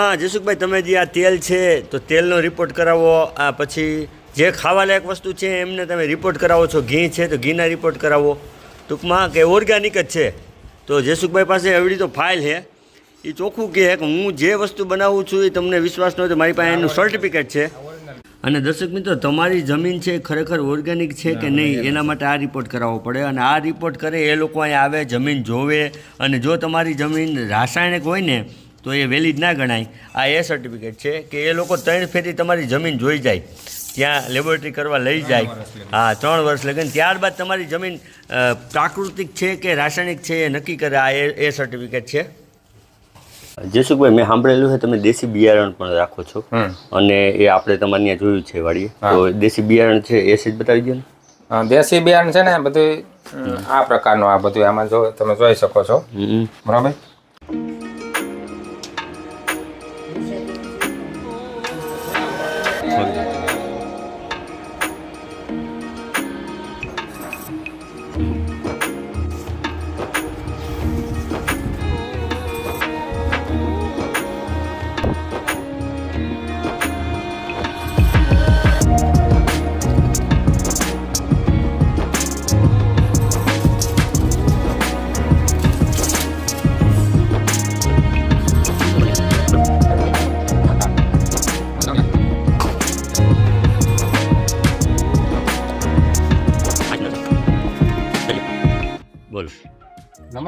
હા જસુકભાઈ તમે જે આ તેલ છે તો તેલનો રિપોર્ટ કરાવો. આ પછી જે ખાવાલાયક વસ્તુ છે એમને તમે રિપોર્ટ કરાવો છો. ઘી છે તો ઘીના રિપોર્ટ કરાવો. ટૂંકમાં કે ઓર્ગેનિક જ છે. તો જસુકભાઈ પાસે એવડી તો ફાઇલ છે. એ ચોખ્ખું કહે કે હું જે વસ્તુ બનાવું છું એ તમને વિશ્વાસ ન હોય તો મારી પાસે એનું સર્ટિફિકેટ છે. અને દર્શક મિત્રો તમારી જમીન છે એ ખરેખર ઓર્ગેનિક છે કે નહીં એના માટે આ રિપોર્ટ કરાવવો પડે. અને આ રિપોર્ટ કરે એ લોકો અહીંયા આવે જમીન જોવે. અને જો તમારી જમીન રાસાયણિક હોય ને તો એ વેલિડ ના ગણાય. આ એ સર્ટિફિકેટ છે કે એ લોકો ત્રણ ફેરી તમારી જમીન જોઈ જાય. ત્યાં લેબોરેટરી કરવા લઈ જાય. હા ત્રણ વર્ષ લગન. ત્યારબાદ તમારી જમીન પ્રાકૃતિક છે કે રાસાયણિક છે એ નક્કી કરે આ એ એ સર્ટિફિકેટ છે? જયસુખભાઈ મેં સાંભળેલું છે તમે દેશી બિયારણ પણ રાખો છો. અને એ આપણે તમારે ત્યાં જોયું છે વાડીએ. તો દેશી બિયારણ છે એ સીધ બતાવી દો ને. દેશી બિયારણ છે ને બધું આ પ્રકારનું આ બધું આમાં જો તમે જોઈ શકો છો. બરાબર?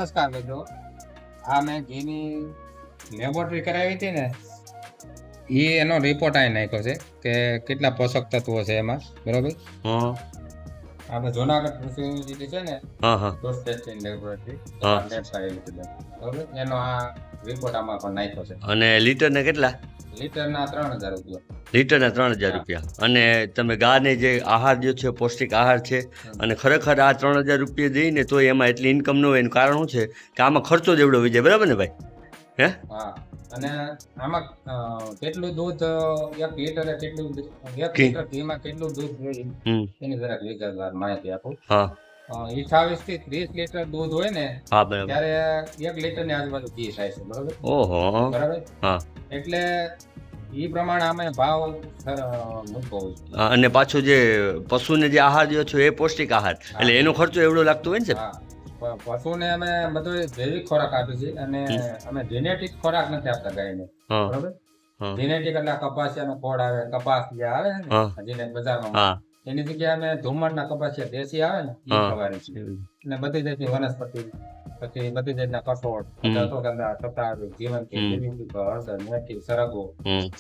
નમસ્કાર મિત્રો. આ મેં ઘીની લેબોરેટરી કરાવી હતી ને એ એનો રિપોર્ટ આવી નાખ્યો છે કે કેટલા પોષક તત્વો છે એમાં. બરોબર? આપણે જુનાગઢ કૃષિ યુનિવર્સિટી છે ને ક્રોસ ટેસ્ટિંગ લેબોરેટરી. બરોબર? એનો આ રિપોર્ટ આમાં પણ નાખ્યો છે. અને લીટરને કેટલા? લીટરના ત્રણ હજાર રૂપિયા. લીટરના ત્રણ હજાર રૂપિયા. અને તમે ગાને જે આહાર જે છે પૌષ્ટિક આહાર છે અને ખરેખર આ ત્રણ હજાર રૂપિયા દઈને તો એમાં એટલી ઇન્કમ ન હોય. એનું કારણ શું છે? કે આમાં ખર્ચો જેવડો હોય જાય બરાબર ને ભાઈ? હે? હા. અને આમાં કેટલું દૂધ એક લીટરે કેટલું એક લીટર ઘીમાં કેટલું દૂધ જોઈએ? એની જરાક વિગતવાર માહિતી આપું. હા. અઠાવીસથી ત્રીસ લીટર દૂધ હોય ને હા બરાબર. ત્યારે એક લીટરની આજુબાજુ ઘી થાય છે. બરોબર? ઓહો. બરાબર? હા. એટલે એ પ્રમાણે અમે ભાવ અને પાછો જે પશુને જે આહાર દો છો એ પૌષ્ટિક આહાર. એટલે એનો ખર્ચો એવડો લાગતો હોય ને સાહેબ? પશુને અમે બધો જૈવિક ખોરાક આપીએ છીએ અને અમે જેનેટિક ખોરાક નથી આપતા ગાયને. બરોબર? જેનેટિક એટલે કપાસિયાનો ખોળ આવે કપાસ જે આવે ને જેને બજારમાં એની જગ્યાએ અમે ધુમ્મરના કપાસિયા દેશી આવે ને એ હા. છે. અને બધી જાતની વનસ્પતિ પછી બધી જાતના કઠોળ. અશ્વગંધા સતાર જીવન હળદર મેથી સરગો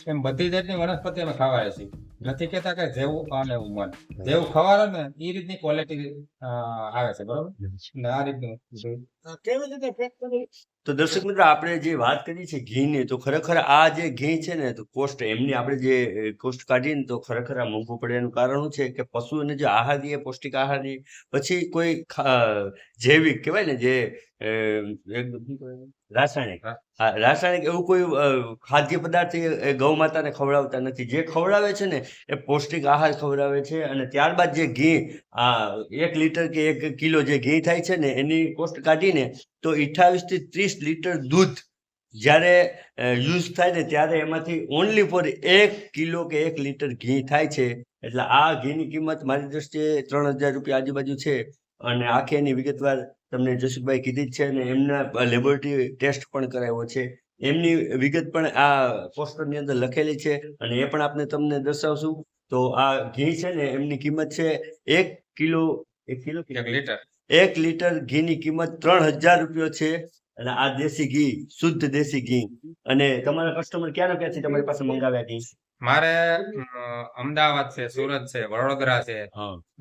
એમ બધી જાતની વનસ્પતિ અમે ખવાડીએ છે નથી કેતા કે જેવું અને ઉમર એવું મન. જેવું ખવાડો ને એ રીતની ક્વોલિટી આવે છે બરોબર? ને આ રીતનું. તો દર્શક મિત્રો, આપણે જે વાત કરી છે ઘીની, તો ખરેખર આ જે ઘી છે ને, તો કોસ્ટ એમની આપણે જે કોસ્ટ કાઢીએ ને, તો ખરેખર આ મોંઘું પડે એનું કારણ છે કે પશુને જે આહાર દઈએ પૌષ્ટિક આહાર દઈએ પછી કોઈ જૈવિક કહેવાય ને, જે? રાસાયણિક રાસાયણિક એવું કોઈ ખાદ્ય પદાર્થ એ ગૌ માતાને ખવડાવતા નથી. જે ખવડાવે છે ને, એ પૌષ્ટિક આહાર ખવડાવે છે અને ત્યારબાદ જે ઘી, આ, એક લીટર કે એક કિલો જે ઘી થાય છે ને, એની કોસ્ટ કાઢીને તો 28 થી ત્રીસ લીટર દૂધ જ્યારે યુઝ થાય ને, ત્યારે એમાંથી ઓનલી ફોર એક કિલો કે એક લીટર ઘી થાય છે. એટલે આ ઘીની કિંમત મારી દ્રષ્ટિએ ત્રણ હજાર રૂપિયા આજુબાજુ છે. અને આખી એની વિગતવાર તમને જસુભાઈ કીધી જ છે અને એમના લેબોરેટરી ટેસ્ટ પણ કરાવ્યો છે. એમની વિગત પણ આ પોસ્ટરની અંદર લખેલી છે અને એ પણ આપણે તમને દર્શાવશું. તો આ ઘી છે ને એમની કિંમત છે એક કિલો એક કિલો લીટર. એક લીટર ઘીની કિંમત ત્રણ હજાર રૂપિયો છે અને આ દેશી ઘી શુદ્ધ દેશી ઘી. અને તમારા કસ્ટમર ક્યાં છે તમારી પાસે મંગાવ્યા ઘી? મારે અમદાવાદ છે સુરત છે વડોદરા છે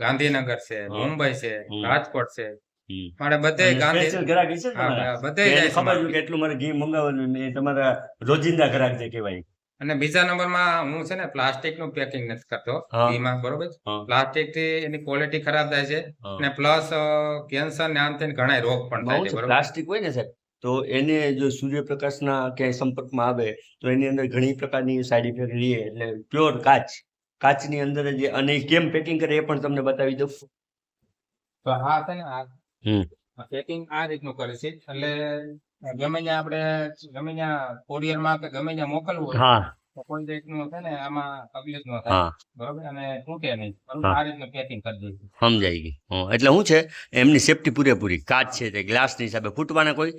ગાંધીનગર છે મુંબઈ છે રાજકોટ છે. મારે બધે અને ગાંધી special ગ્રાહક છે ને હા, તમારા? બધે જાય ખબર છે એટલું મારે ઘી મંગાવવાનું ને એ તમારા રોજિંદા ગ્રાહક જે કહેવાય. અને બીજા નંબરમાં હું છે ને પ્લાસ્ટિકનું પેકિંગ નથી કરતો ઘીમાં બરોબર. પ્લાસ્ટિકથી એની ક્વોલિટી ખરાબ થાય છે અને પ્લસ કેન્સર ને આમ થઈને ઘણા રોગ પણ થાય છે. પ્લાસ્ટિક હોય ને સાહેબ તો એને જો સૂર્યપ્રકાશના ક્યાંય સંપર્કમાં આવે તો એની અંદર ઘણી પ્રકારની સાઈડ ઇફેક્ટ રહીએ એટલે પ્યોર કાચ. કાચની અંદર જે અને કેમ પેકિંગ કરે એ પણ તમને બતાવી દઉં. તો હા છે ને પેકિંગ આ રીતનું કરે છે. એટલે ગમે ત્યાં આપણે ગમે ત્યાં કોરિયરમાં કે ગમે ત્યાં મોકલવું હોય તો કોઈ રીતનું છે ને આમાં તકલીફ ન થાય. બરોબર? અને તૂટે નહીં. આ રીતનું પેકિંગ કરી દઈશું સમજાઈ ગઈ. એટલે શું છે એમની સેફટી પૂરેપૂરી. કાચ છે તે ગ્લાસની હિસાબે ફૂટવાના કોઈ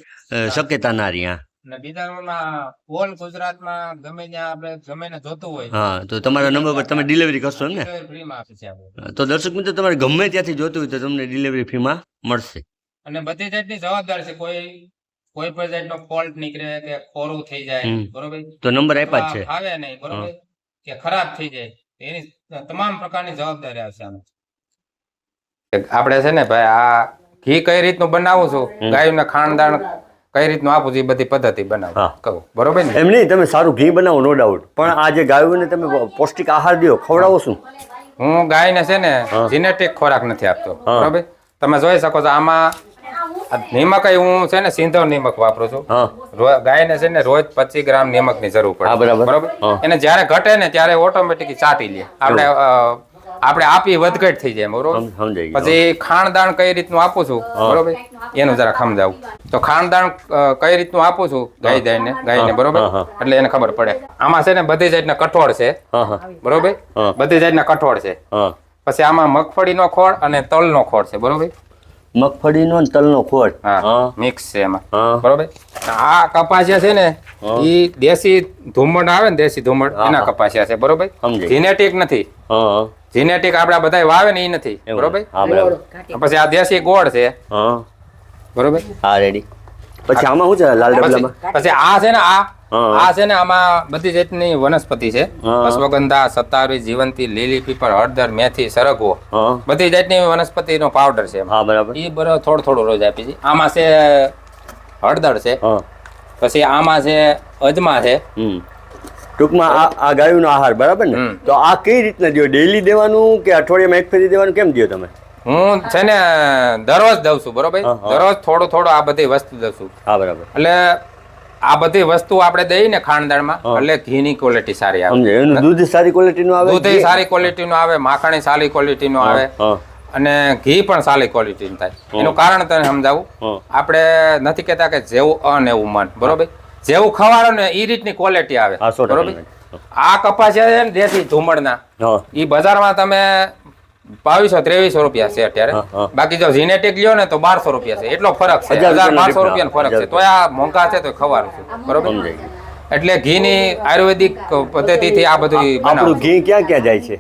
શક્યતા ના રહી અને બીજા નંબરમાં ઓલ ગુજરાતમાં ગમે ત્યાં આપણે ગમે ને જોતું હોય. હા તો તમારા નંબર પર તમે ડિલિવરી કરશો ને? ફ્રીમાં આપે છે આપણે. તો દર્શક મિત્રો તમારે ગમે ત્યાંથી જોતું હોય તો તમને ડિલિવરી ફીમાં મળશે. અને બધી જાતની જવાબદાર છે કોઈ કોઈ પણ જાતનો ફોલ્ટ નીકળે કે ખોરું થઈ જાય બરોબર? તો નંબર આપ્યા છે. આવે નહીં બરોબર? કે ખરાબ થઈ જાય. એની તમામ પ્રકારની જવાબદારી આવશે આમાં. આપણે છે ને ભાઈ આ ઘી કઈ રીતનું બનાવું છું. ખાણ ખાણદાણ કઈ રીતનું આપું છું એ બધી પદ્ધતિ બનાવો. કહું. બરોબર ને? એમ નહીં તમે સારું ઘી બનાવો નો ડાઉટ પણ આ જે ગાયોને તમે પૌષ્ટિક આહાર દો ખવડાવો શું? હું ગાયને છે ને જીનેટિક ખોરાક નથી આપતો. બરોબર? તમે જોઈ શકો છો આમાં નિમક હું છે ને સિંધવ નિમક વાપરું છું. ગાયને છે ને રોજ પચીસ ગ્રામ નિમકની જરૂર પડે બરાબર. એને જ્યારે ઘટે ને ત્યારે ઓટોમેટિક ચાટી લે. આપણે આપણે આપી વધઘટ થઈ જાય બરોબર? પછી ખાણદાણ કઈ રીતનું આપું છું બરોબર? એનું જરા સમજાવું. તો ખાણદાણ કઈ રીતનું આપું છું? ગાય ગાયને ગાયને બરોબર. એટલે એને ખબર પડે. આમાં છે ને બધી જાતના કઠોળ છે બરોબર? બધી જાતના કઠોળ છે. પછી આમાં મગફળીનો ખોળ અને તલનો ખોળ છે બરોબર? મગફળીનો તલ તલનો ખોળ. મિક્સ છે એમાં બરોબર? આ કપાસિયા છે ને એ દેશી ધુમ્મડ આવે ને દેશી ધુમ્મડ એના કપાસિયા છે બરોબર. જીનેટિક નથી. જીનેટિક આપડા બધા વાવે ને એ નથી. બરોબર? હા બરાબર. પછી આ દેશી ગોળ છે. હા. બરોબર? હા રેડી પછી આમાં શું છે? લાલ ડબલામાં? પછી આ છે ને આ. આ છે ને આમાં બધી જાતની વનસ્પતિ છે. અશ્વગંધા સતારી જીવંતી લીલી પીપર હળદર મેથી સરગવો. બધી જાતની વનસ્પતિ નો પાવડર છે. હા બરાબર. થોડું થોડું રોજ આપી છે. આમાં છે હળદર છે. પછી આમાં છે અજમા છે. ટૂંકમાં આ ગાયોનો આહાર બરાબર ને? તો આ કઈ રીતના દો ડેલી દેવાનું કે અઠવાડિયામાં એક ફેરી દેવાનું? કેમ દો તમે? હું છે ને દરરોજ દઉં છું બરોબર. દરરોજ થોડો થોડો આ બધી વસ્તુ દઉં છું. હા બરાબર. એટલે આ બધી વસ્તુ આપણે દઈએ ને ખાણદાણમાં હા. એટલે ઘીની ક્વોલિટી સારી આવે. દૂધ સારી ક્વોલિટીનું આવે? દૂધ સારી ક્વોલિટીનું આવે માખણ સારી ક્વોલિટીનું આવે અને ઘી પણ સારી ક્વોલિટીનું થાય. એનું કારણ તને સમજાવું? આપણે નથી કહેતા કે જેવું અન એવું મન બરોબર? જેવું ખવાડો ને એ રીતની ક્વોલિટી આવે. બરોબર? આ કપાસ છે ને દેશી ઝુમડના એ બજારમાં તમે બાવીસો ત્રેવીસો રૂપિયા છે અત્યારે. બાકી જો જીનેટિક લ્યો ને તો બારસો રૂપિયા છે. એટલો ફરક છે. હજાર બારસો રૂપિયા રૂપિયાનો ફરક છે. તો આ મોંઘા છે તો ખવાનું છે. બરોબર? એટલે ઘી ઘીની આયુર્વેદિક પદ્ધતિથી આ બધું આપણું ઘી ક્યાં ક્યાં જાય છે?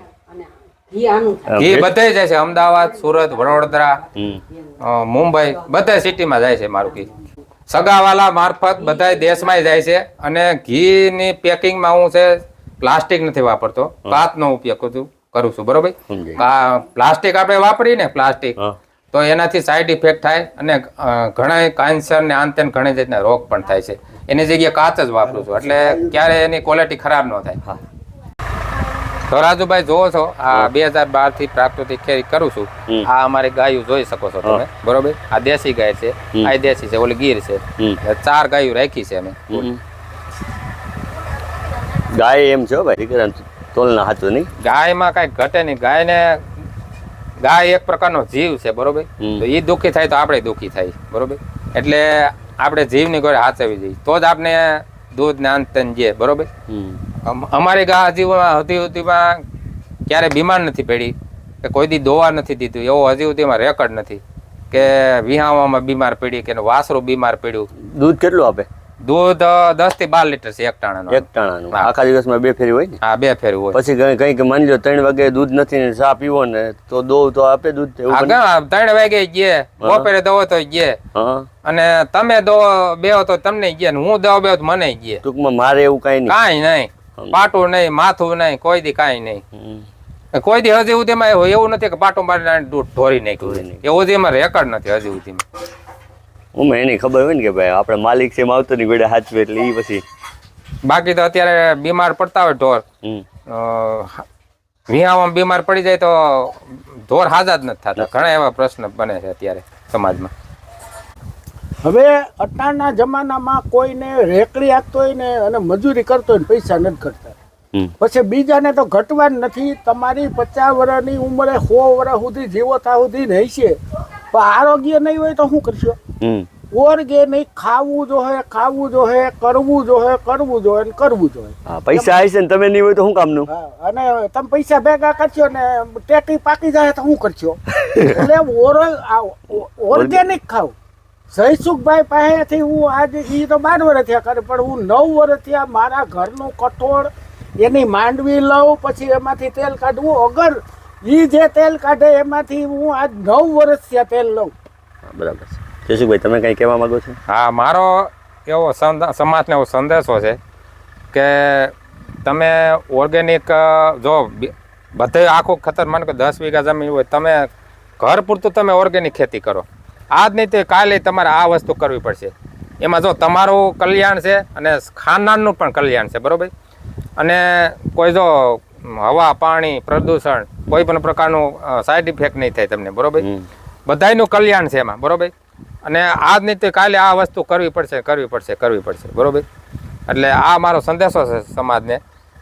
ઘી બધે જાય છે. અમદાવાદ સુરત વડોદરા મુંબઈ. બધા સિટીમાં જાય છે મારું ઘી. સગાવાલા મારફત બધા દેશમાં જાય છે અને ઘીની પેકિંગમાં હું છે પ્લાસ્ટિક નથી વાપરતો. કાચનો ઉપયોગ કરું છું કરું છું બરોબર. પ્લાસ્ટિક આપણે વાપરીએ ને પ્લાસ્ટિક તો એનાથી સાઈડ ઇફેક્ટ થાય અને ઘણા કેન્સર ને આન ઘણી જાતના રોગ પણ થાય છે. એની જગ્યાએ કાચ જ વાપરું છું એટલે ક્યારે એની ક્વોલિટી ખરાબ ન થાય. તો રાજુભાઈ જોવો છો આ બે હજાર બારથી પ્રાકૃતિક ખેતી કરું છું. આ અમારી ગાયું જોઈ શકો છો તમે. બરોબર? આ દેશી ગાય છે આ દેશી છે ઓલી ગીર છે. ચાર ગાયું રાખી છે અમે. ગાય એમ છો ભાઈ તોલના હાથું નહીં? ગાયમાં કઈ ઘટે નહીં. ગાયને ગાય એક પ્રકારનો જીવ છે બરોબર. તો એ દુઃખી થાય તો આપણે દુઃખી થાય બરોબર? એટલે આપણે જીવની ગોળે હાચવી જોઈએ. તો જ આપણે દૂધ ને અંત જે બરોબર? અમારી ગા હજીમાં હજી સુધીમાં ક્યારે બીમાર નથી પડી કે કોઈ દી દોવા નથી દીધું એવો હજી સુધીમાં રેકર્ડ નથી કે વિહાવામાં બીમાર પડી કે એનું વાસરું બીમાર પડ્યું. દૂધ કેટલું આપે? દૂધ દસથી બાર લીટર છે એક ટાણા એક ટાણાનું. આખા દિવસમાં બે ફેરી હોય ને? હા બે ફેરી હોય. પછી કઈ કંઈક માની લો ત્રણ વાગે દૂધ નથી ને ચા પીવો ને તો દો તો આપે દૂધ ત્રણ વાગે ગયે હા. બપોરે દવો તો ગયે અને તમે દો બેહો તો તમને ગયે ને હું દવ બે તો મને ગયે ટૂંકમાં મારે એવું કઈ નહીં. કાંઈ નહીં. પાટું નહીં માથું નહીં કોઈ દી કાંઈ નહીં. કોઈ દી હજી સુધીમાં એવું નથી કે પાટું મારી દૂધ ઢોરી નાખ્યું. એવું એમાં રેકર્ડ નથી હજી સુધીમાં ઉમે એની ખબર હોય ને કે ભાઈ આપણે માલિક છે માવતરની ગોડે હાચવે એટલે ઈ પછી બાકી તો અત્યારે બીમાર પડતા હોય ઢોર હમ. વિહામાં બીમાર પડી જાય તો ઢોર હાજા જ નથી થતા ઘણા એવા પ્રશ્ન બને છે અત્યારે સમાજમાં હવે અત્યારના જમાનામાં કોઈને રેકડી આપતો હોય ને અને મજૂરી કરતો હોય ને પૈસા નથી કરતા. પછી બીજાને તો ઘટવા જ નથી. તમારી પચાસ વર્ષની ઉંમરે સો વર્ષ સુધી જીવો ત્યાં સુધી નહીં છે પણ આરોગ્ય નહીં હોય તો શું કરશો? ઓર્ગેનિક ખાવું જોઈએ ખાવું જોઈએ કરવું જોઈએ કરવું જોઈએ કરવું જોઈએ. પૈસા આવી છે ને તમે નહીં હોય તો શું કામનું? અને તમે પૈસા ભેગા કરશો ને ટેટી પાકી જાય તો શું કરશો? એટલે ઓર્ગેનિક ખાવ. જયસુખભાઈ પાસેથી હું આજે એ તો બાર વર્ષ થયા કરે પણ હું નવ વર્ષ થયા મારા ઘરનું કઠોળ એની માંડવી લઉં પછી એમાંથી તેલ કાઢવું. અગર એ જે તેલ કાઢે એમાંથી હું આજ નવ વર્ષ ત્યાં તેલ લઉં. બરાબર છે. તમે કંઈ કહેવા માંગો છો? હા મારો એવો સંદ- સમાજને એવો સંદેશો છે કે તમે ઓર્ગેનિક જો બી- બધે આખું ખતર માનો કે દસ વીઘા જમીન હોય તમે ઘર પૂરતું તમે ઓર્ગેનિક ખેતી કરો. આજ નહીં તે કાલે તમારે આ વસ્તુ કરવી પડશે. એમાં જો તમારું કલ્યાણ છે અને ખાનદાનનું પણ કલ્યાણ છે બરોબર? અને કોઈ જો હવા પાણી પ્રદૂષણ કોઈ પણ પ્રકારનું સાઈડ ઇફેક્ટ નહીં થાય તમને બરોબર? બધાનું કલ્યાણ છે એમાં બરોબર? અને આજ નહીં તે કાલે આ વસ્તુ કરવી પડશે કરવી પડશે કરવી પડશે બરોબર? એટલે આ મારો સંદેશો છે સમાજને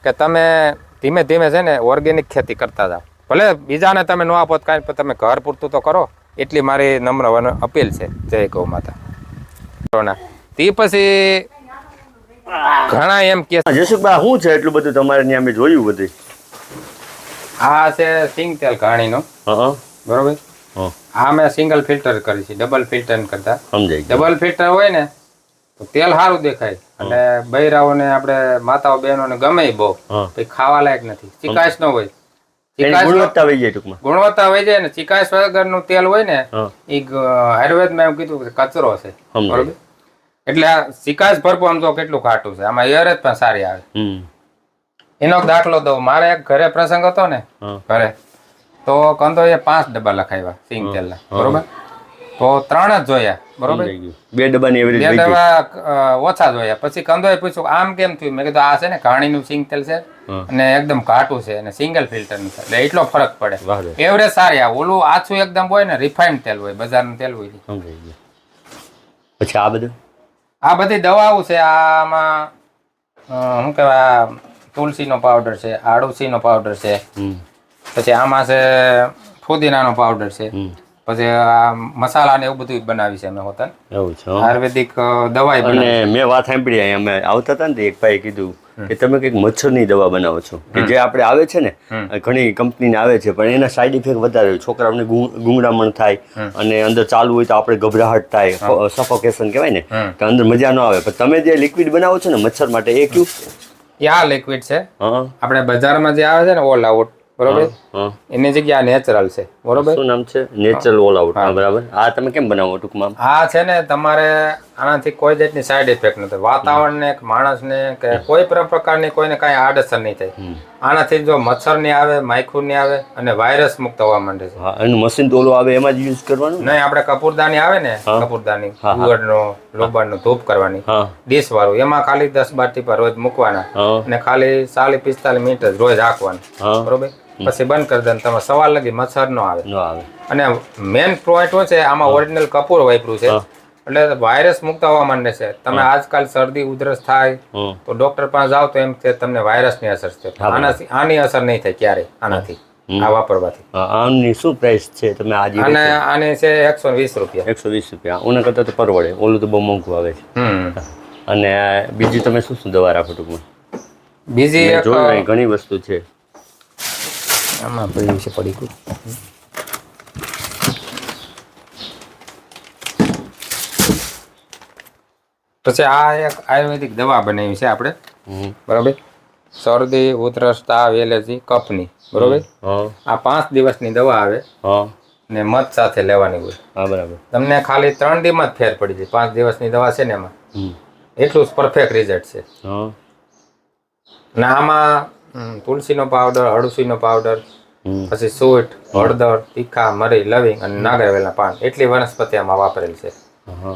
કે તમે ધીમે ધીમે છે ને ઓર્ગેનિક ખેતી કરતા જાઓ. ભલે બીજાને તમે ન આપો કાંઈ પણ તમે ઘર પૂરતું તો કરો. એટલી મારી નમ્ર અપીલ છે. જય ગૌ માતા. તે પછી ઘણા એમ કે હા, જયસુખભાઈ શું છે એટલું બધું તમારે ત્યાં અમે જોયું બધું? આ છે સિંગ તેલ ઘાણીનો બરોબર? હા. આ મેં સિંગલ ફિલ્ટર કરી છે ડબલ ફિલ્ટર કરતા. સમજાય ડબલ ફિલ્ટર હોય ને તો તેલ સારું દેખાય. અને બૈરાઓને આપણે માતાઓ બહેનોને ગમે બહુ ખાવા લાયક નથી. ચિકાશ ન હોય. ગુણવત્તા વહી જાય ટૂંકમાં. ગુણવત્તા જાય ને ચિકાશ વગરનું તેલ હોય ને એ આયુર્વેદમાં એમ કીધું કે કચરો છે બરોબર? એટલે આ સિકાસ ભરપૂર તો કેટલું ખાટું છે? આમાં એરજ પણ સારી આવે. એનો દાખલો દઉં. મારે એક ઘરે પ્રસંગ હતો ને ઘરે. તો કંદો એ પાંચ ડબ્બા લખાવ્યા સિંગ તેલના. બરોબર? તો ત્રણ જ જોયા. બરોબર? બે ડબ્બાની એવરેજ બે અ, ઓછા જોયા. પછી કંદોએ પૂછ્યું આમ કેમ થયું? મેં કીધું આ છે ને ઘાણીનું સિંગ તેલ છે અને એકદમ ઘાટું છે અને સિંગલ ફિલ્ટરનું છે. એટલે એટલો ફરક પડે. એવરેજ સારી આવે. ઓલું આછું એકદમ હોય ને રિફાઇન્ડ તેલ હોય બજારનું તેલ હોય. પછી આ બધું? આ બધી દવાઓ છે આમાં શું કહેવાય તુલસી તુલસીનો પાવડર છે આડુસીનો પાવડર છે પછી આમાં છે ફુદીનાનો પાવડર છે પછી આ મસાલા ને એવું બધું બનાવી છે અમે હોતા એવું છે આયુર્વેદિક દવાઈ અને મેં વાત સાંભળી અમે આવતા હતા ને એક ભાઈ કીધું કે તમે કંઈક મચ્છરની દવા બનાવો છો. કે જે આપણે આવે છે ને ઘણી કંપનીને આવે છે પણ એના સાઈડ ઇફેક્ટ વધારે છોકરાઓને ગુંગડામણ ગુંગળામણ થાય અને અંદર ચાલુ હોય તો આપણે ગભરાહટ થાય સફોકેશન કહેવાય ને તો અંદર મજા ન આવે. પણ તમે જે લિક્વિડ બનાવો છો ને મચ્છર માટે એ કયું? આ લિક્વિડ છે. આપણે બજારમાં જે આવે છે ને ઓલ આઉટ બરોબર? એની જગ્યા નેચરલ છે. બરોબર? શું નામ છે? નેચરલ ઓલ આઉટ બરાબર. આ તમે કેમ બનાવો ટૂંકમાં? આ છે ને તમારે આનાથી કોઈ જાતની સાઈડ ઇફેક્ટ નથી. વાતાવરણને માણસને કે કોઈ પણ પ્રકારની કોઈને કાંઈ આડઅસર નહીં થાય. આનાથી જો મચ્છર નહીં આવે માઇખુર નહીં આવે અને વાયરસ મુક્ત હોવા માંડે છે. એનું મશીન તો ઓલું આવે એમાં જ યુઝ કરવાનું? નહીં આપણે કપૂરદાની આવે ને કપૂરદાની ગુગળનો લોબાળનો ધૂપ કરવાની. ડીશ વાળું. એમાં ખાલી દસ બાર ટીપા રોજ મૂકવાના અને ખાલી ચાલીસ પિસ્તાલીસ મિનિટ જ રોજ રાખવાની બરોબર? પછી બંધ કરી દે તમે સવાર લગી મચ્છર નો આવે. ન આવે. અને મેન પોઈન્ટ છે આમાં ઓરિજિનલ કપૂર વાપર્યું છે. એટલે વાયરસ મુક્ત હોવા માંડે છે. તમે આજકાલ શરદી ઉધરસ થાય તો ડોક્ટર પાસે જાઓ તો એમ કે તમને વાયરસની અસર છે. આનાથી આની અસર નહીં થાય ક્યારે આનાથી આ વાપરવાથી. આની શું પ્રાઇસ છે તમે આજે અને આની છે એકસો વીસ રૂપિયા. એકસો વીસ રૂપિયા. ઓના કરતાં તો પરવડે. ઓલું તો બહુ મોંઘું આવે છે. અને બીજી તમે શું શું દવા રાખો ટૂંકમાં? બીજી ઘણી વસ્તુ છે. આમાં પડ્યું છે પડી ગયું પછી આ એક આયુર્વેદિક દવા બનાવી છે આપણે. બરોબર? શરદી ઉધરસ તાવ એલર્જી કફની. બરોબર? આ પાંચ દિવસની દવા આવે. ને મધ સાથે લેવાની હોય. હા બરાબર. તમને ખાલી ત્રણ દીમાં જ ફેર પડી જાય. પાંચ દિવસની દવા છે ને એમાં. એટલું જ પરફેક્ટ રિઝલ્ટ છે. ને આમાં તુલસીનો પાવડર હળસીનો પાવડર પછી સૂટ હળદર તીખા મરી લવિંગ અને નાગરવેલના પાન. એટલી વનસ્પતિ આમાં વાપરેલ છે.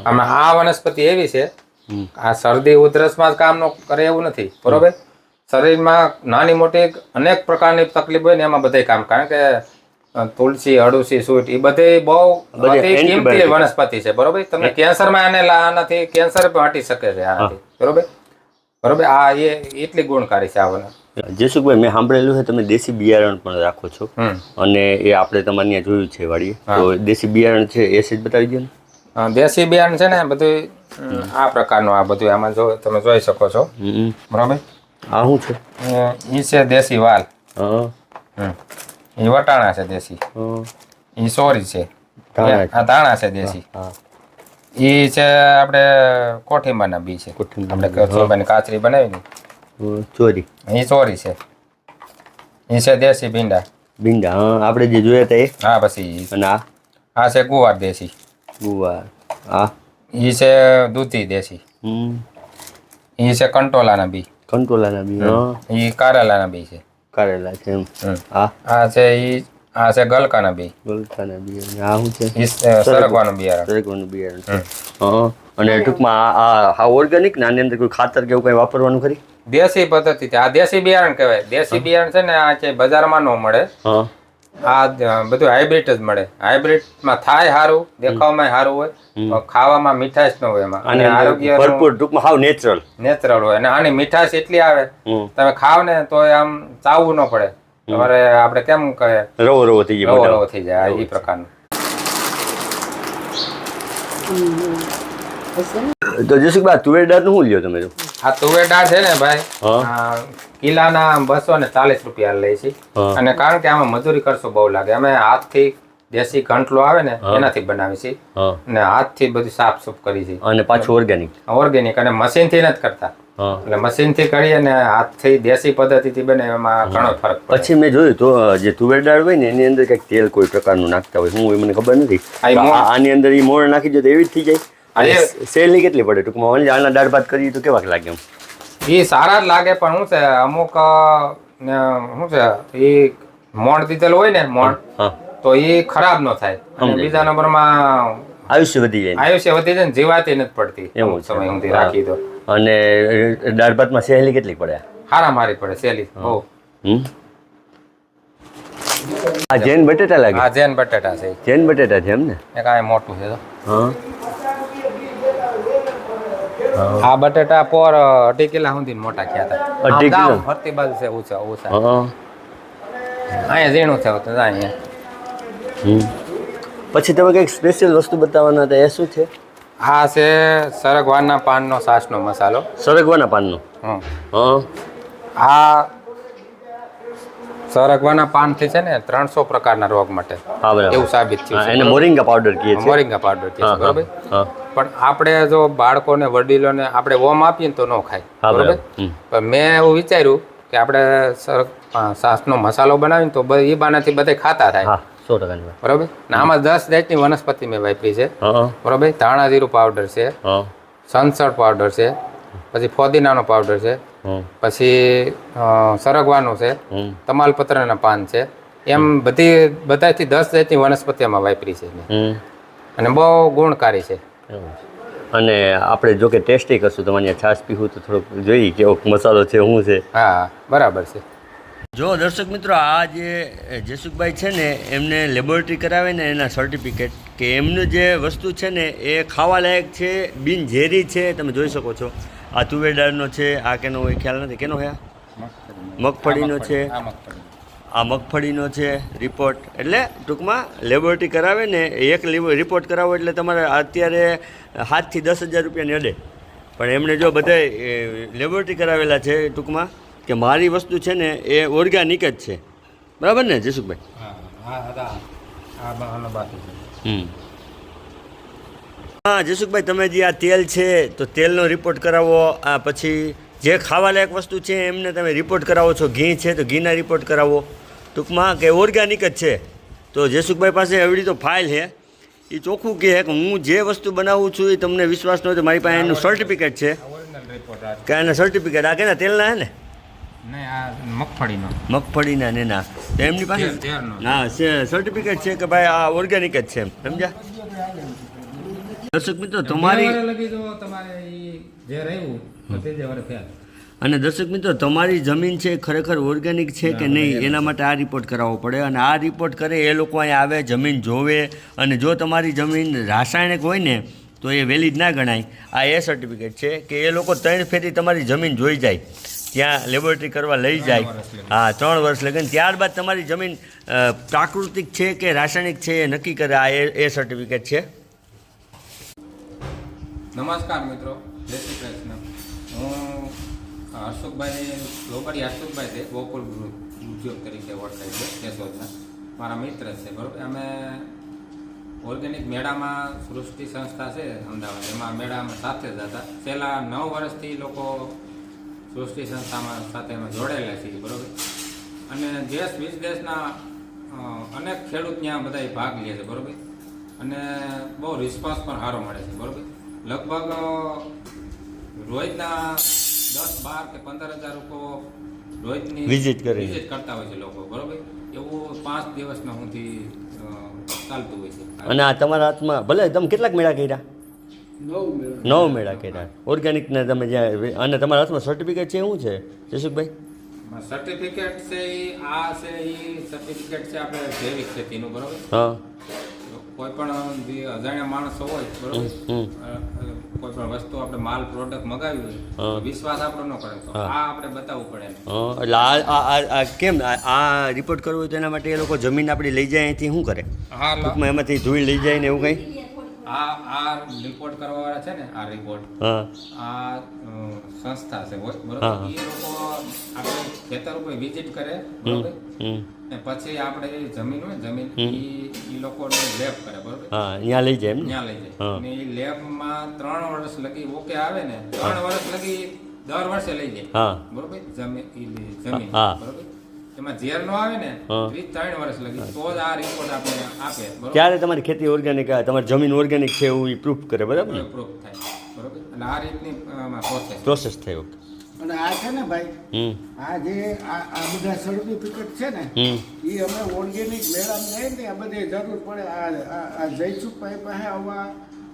આમાં આ વનસ્પતિ એવી છે આ શરદી ઉધરસમાં જ કામનો કરે એવું નથી બરોબર? શરીરમાં નાની મોટી અનેક પ્રકારની તકલીફ હોય ને એમાં બધે કામ. કારણ કે તુલસી અડુસી સૂટ એ બધે બહુ બધે કિંમતી વનસ્પતિ છે બરોબર? તમને કેન્સરમાં આને લા- આનાથી કેન્સર પણ હટી શકે છે આનાથી બરોબર? બરોબર? આ એ એટલી ગુણકારી છે આ જયસુખભાઈ મેં સાંભળેલું છે તમે દેશી બિયારણ પણ રાખો છો. અને એ આપણે તમારે ત્યાં જોયું છે વાડીએ. તો દેશી બિયારણ છે એ સેજ બતાવી દો ને. દેશી બિયારણ છે ને બધું આ પ્રકારનું આ બધું આમાં જો તમે જોઈ શકો છો. બરાબર? આ શું છે? એ છે દેશી વાલ. એ વટાણા છે દેશી. એ સોરી છે. આ તાણા છે દેશી. એ છે આપણે કોઠીંબાના બી છે. કોઠીંબાના આપણે ચોબાની કાચરી બનાવી ને હમ, ચોરી. એ ચોરી છે. એ છે દેશી ભીંડા. ભીંડા હા આપણે જે જોયા હતા એ? હા પછી અને આ? આ છે ગુવાર દેશી. ગુવાર હા. એ છે દૂધી દેશી. હમ. એ છે કંટોલાના બી. કંટોલાના બી હા. એ કારેલાના બી છે. કારેલા છે એમ. હમ. આ છે ઈ આ છે ગલકાના બી. ગલકાના બી આ શું છે? ઈ સરગવાનું બિયારણ. સરગવાનું બિયારણ હા. અને ટૂંકમાં આ આ હા ઓર્ગેનિક ને આની અંદર કોઈ ખાતર કે એવું કંઈ વાપરવાનું ખરી? દેશી પદ્ધતિ આ દેશી બિયારણ કહેવાય. દેશી બિયારણ છે ને આ છે બજારમાં ન મળે. આ બધું હાઇબ્રિડ જ મળે. હાઇબ્રિડમાં થાય સારું દેખાવમાં સારું હોય ખાવામાં મીઠાશ ન હોય એમાં. અને આરોગ્ય ભરપૂર ટૂંકમાં હાવ નેચરલ નેચરલ હોય. અને આની મીઠાશ એટલી આવે. તમે ખાવ ને તો આમ ચાવવું ન પડે. તમારે આપણે કેમ કહે? રવો રવો થઈ જાય રવો રવો થઈ જાય. એ પ્રકારનું. તો જસુકબા તુવેર દાળનું શું લ્યો તમે તો? આ તુવેર દાળ છે ને ભાઈ કિલાના બસો ને ચાલીસ રૂપિયા લે છે. અને કારણ કે આમાં મજૂરી કરશો બહુ લાગે. અમે હાથથી દેશી ઘંટલો આવે ને એનાથી બનાવી છે. અને હાથથી બધું સાફ સુફ કરી છે. અને પાછું ઓર્ગેનિક ઓર્ગેનિક અને મશીનથી નથી કરતા. એટલે મશીનથી કરી અને હાથથી દેશી પદ્ધતિથી બને એમાં ઘણો ફરક પછી મેં જોયું તો જે તુવેર દાળ હોય ને એની અંદર કંઈક તેલ કોઈ પ્રકારનું નાખતા હોય હું એ મને ખબર નથી. આની અંદર એ મોણ નાખી દો તો એવી જ થઈ જાય. અને સેલની કેટલી પડે? ટૂંકમાં ઓનલી આના દાળ ભાત કરીએ તો કેવાક લાગે એમ? એ સારા જ લાગે પણ શું છે અમુક શું છે એ મોણ દીધેલ હોય ને મોણ તો એ ખરાબ ન થાય. અને બીજા નંબરમાં આયુષ્ય વધી જાય આયુષ્ય વધી જાય જીવાતી નથી પડતી. એવું સમય સુધી રાખી તો અને દાળ ભાતમાં સહેલી કેટલી પડે? હારા મારી પડે સહેલી. હો. આ જૈન બટેટા લાગે. આ જૈન બટેટા છે. જૈન બટેટા છે એમ ને? કાંઈ મોટું છે તો. હા. આ બટેટા પોર અઢી કિલા સુધી મોટા થયા હતા અઢી કિલો? ફરતી બાજુ છે ઊંચા ઊંચા. અહીંયા ઝીણું છે તો અહીંયા. પછી તમે કંઈક સ્પેશિયલ વસ્તુ બતાવવાના હતા એ શું છે? આ છે સરગવાના પાનનો સાસનો મસાલો. સરગવાના પાનનો. હા. આ સરગવાના પાનથી છે ને ત્રણસો પ્રકારના રોગ માટે. એવું સાબિત થયું એને મોરિંગા પાવડર કહીએ છીએ. મોરિંગા પાવડર બરોબર? પણ આપણે જો બાળકોને વડીલોને આપણે ઓમ આપીએ તો ન ખાય બરોબર. પણ મેં એવું વિચાર્યું કે આપણે સર સાસનો મસાલો બનાવીને તો એ બાનાથી બધે ખાતા થાય. બરોબર? ને આમાં દસ જાતની વનસ્પતિ મેં વાપરી છે. બરોબર? ધાણા જીરું પાવડર છે. સનસળ પાવડર છે. પછી ફોદીનાનો પાવડર છે. પછી સરગવાનું છે તમાલપત્રના પાન છે. એમ બધી બધાથી દસ જાતની વનસ્પતિઓમાં વાપરી છે અને બહુ ગુણકારી છે. અને આપણે જો કે ટેસ્ટી કરશું તમારી છાશ પીવું તો થોડુંક જોઈએ કેવો મસાલો છે શું છે. હા બરાબર છે. જો દર્શક મિત્રો આ જે જસુકભાઈ છે ને એમને લેબોરેટરી કરાવે ને એના સર્ટિફિકેટ કે એમનું જે વસ્તુ છે ને એ ખાવાલાયક છે બિનઝેરી છે તમે જોઈ શકો છો. આ તુવેરદાળનો છે આ કેનો હોય ખ્યાલ નથી કેનો હે મગફળીનો છે આ મગફળીનો છે રિપોર્ટ એટલે ટૂંકમાં લેબોરેટરી કરાવે ને એક રિપોર્ટ કરાવો એટલે તમારે અત્યારે સાતથી દસ હજાર રૂપિયાની અડે પણ એમણે જો બધા લેબોરેટરી કરાવેલા છે ટૂંકમાં કે મારી વસ્તુ છે ને એ ઓર્ગેનિક જ છે બરાબર ને જસુખભાઈ હમ હા જસુકભાઈ તમે જે આ તેલ છે તો તેલનો રિપોર્ટ કરાવો. આ પછી જે ખાવા લાયક વસ્તુ છે એમને તમે રિપોર્ટ કરાવો છો. ઘી છે તો ઘીના રિપોર્ટ કરાવો. ટૂંકમાં કે ઓર્ગેનિક જ છે. તો જસુકભાઈ પાસે એવડી તો ફાઇલ છે. એ ચોખ્ખું કહે કે હું જે વસ્તુ બનાવું છું એ તમને વિશ્વાસ ન હોય તો મારી પાસે એનું સર્ટિફિકેટ છે. કે એના સર્ટિફિકેટ આ કેના તેલના હે ને? મગફળીનો. મગફળીના ને ના. એમની પાસે ના સર્ટિફિકેટ છે કે ભાઈ આ ઓર્ગેનિક જ છે સમજ્યા? દર્શક મિત્રો તમારી તમારે જે રહ્યું અને દર્શક મિત્રો તમારી જમીન છે ખરેખર ઓર્ગેનિક છે કે નહીં? એના માટે આ રિપોર્ટ કરાવવો પડે અને આ રિપોર્ટ કરે એ લોકો અહીં આવે જમીન જોવે અને જો તમારી જમીન રાસાયણિક હોય ને તો એ વેલિડ ના ગણાય. આ એ સર્ટિફિકેટ છે કે એ લોકો ત્રણ ફેરી તમારી જમીન જોઈ જાય. ત્યાં લેબોરેટરી કરવા લઈ જાય. હા ત્રણ વર્ષ લગન. ત્યારબાદ તમારી જમીન પ્રાકૃતિક છે કે રાસાયણિક છે એ નક્કી કરે. આ એ એ સર્ટિફિકેટ છે. નમસ્કાર મિત્રો, જય શ્રી કૃષ્ણ. હું અશોકભાઈ, લોબરી અશોકભાઈ છે ગોકુલ ઉદ્યોગ તરીકે ઓળખાય છે, કેશોદના. મારા મિત્ર છે, બરોબર? અમે ઓર્ગેનિક મેળામાં સૃષ્ટિ સંસ્થા છે અમદાવાદ. એમાં મેળામાં સાથે જ હતા. છેલ્લા નવ વર્ષથી લોકો સૃષ્ટિ સંસ્થામાં સાથે અમે જોડાયેલા છીએ, બરોબર? અને દેશ વિદેશના અનેક ખેડૂત ત્યાં બધા ભાગ લે છે, બરોબર? અને બહુ રિસ્પોન્સ પણ સારો મળે છે, બરોબર? લગભગ રોજના દસ બાર કે પંદર હજાર લોકો રોજની વિઝિટ કરે. વિઝિટ કરતા હોય છે લોકો બરોબર? એવું પાંચ દિવસના સુધી ચાલતું હોય છે. અને આ તમારા હાથમાં ભલે તમે કેટલાક મેળા કર્યા? નવ મેળા નવ મેળા કર્યા. ઓર્ગેનિકને તમે જ્યાં અને તમારા હાથમાં સર્ટિફિકેટ છે શું છે જશુકભાઈ સર્ટિફિકેટ છે આ છે એ સર્ટિફિકેટ છે આપણે જૈવિક ખેતીનું બરોબર? હા. કોઈ પણ જે અજાણ્યા માણસો હોય બરોબર? કોઈ પણ વસ્તુ આપણે માલ પ્રોડક્ટ મગાવી હોય વિશ્વાસ આપણો ન કરે. તો. આ આપણે બતાવવું પડે એટલે આ કેમ આ- રિપોર્ટ કરવો હોય તો એના માટે એ લોકો જમીન આપણી લઈ જાય અહીંથી શું કરે? હા એમાંથી ધૂળ લઈ જાય ને એવું કંઈ? આ આ રિપોર્ટ કરવા વાળા છે ને આ રિપોર્ટ આ સંસ્થા છે બરોબર? એ લોકો આપણે ખેતર ઉપર વિઝિટ કરે બરોબર? ને પછી આપણે એ જમીન હોય જમીન. એ લોકોને લેબ કરે બરોબર? હા અહીંયા લઈ જાય ત્યાં લઈ જાય. ને એ લેબમાં ત્રણ વર્ષ લગી ઓકે આવે ને ત્રણ વર્ષ લગી દર વર્ષે લઈ જાય. બરોબર? જમીન જમીન બરોબર? એમાં ઝેર નો આવે ને હા. તો ઈ ત્રણ વર્ષ લગી. તો જ આ રિપોર્ટ આપણે આપે ત્યારે તમારી ખેતી ઓર્ગેનિક તમારી જમીન ઓર્ગેનિક છે એવું પ્રૂફ કરે બરાબર ને? પ્રૂફ થાય બરોબર? એટલે આ રીતની પ્રોસેસ પ્રોસેસ થઈ ઓકે અને આ છે ને ભાઈ આ જે આ બધા સર્ટિફિકેટ છે ને એ અમે ઓર્ગેનિક મેળામાં જઈએ ને આ બધે જરૂર પડે આ જયસુખભાઈ પાસે આવા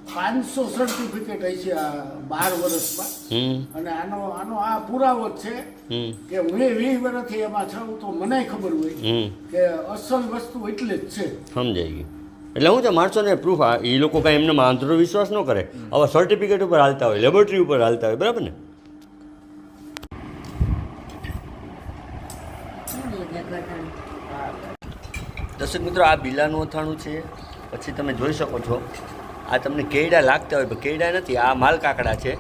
પાંચસો સર્ટિફિકેટ હશે આ બાર વર્ષમાં. હમ. અને આનો આનો આ પુરાવો છે કે હું વીસ વર્ષથી એમાં છું તો મને ખબર હોય કે અસલ વસ્તુ એટલે જ છે. સમજાઈ ગયું. એટલે હું છે માણસોને પ્રૂફ એ લોકો કાંઈ એમને આંતરો વિશ્વાસ ન કરે. આવા સર્ટિફિકેટ ઉપર હાલતા હોય લેબોરેટરી ઉપર હાલતા હોય બરાબર ને? દર્શક મિત્રો આ બિલાનું અથાણું છે. પછી તમે જોઈ શકો છો. આ તમને કેડા લાગતા હોય પણ કેડા નથી આ માલકાકડા છે.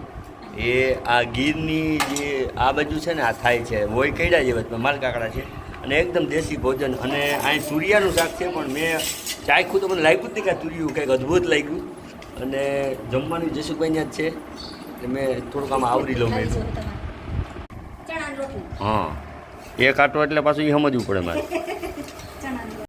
એ આ ગીરની જે આ બાજુ છે ને આ થાય છે. હોય કેડા જેવા પણ માલકાકડા છે. અને એકદમ દેશી ભોજન. અને અહીં સૂર્યાનું શાક છે પણ મેં ચાખ્યું તો મને લાગ્યું જ નહીં કે આ તુરિયું કંઈક અદ્ભુત લાગ્યું. અને જમવાનું જશુભાઈ જ છે? એટલે મેં થોડુંક આમાં આવરી લઉં મેં. હા. એક આટો એટલે પાછું એ સમજવું પડે મારે.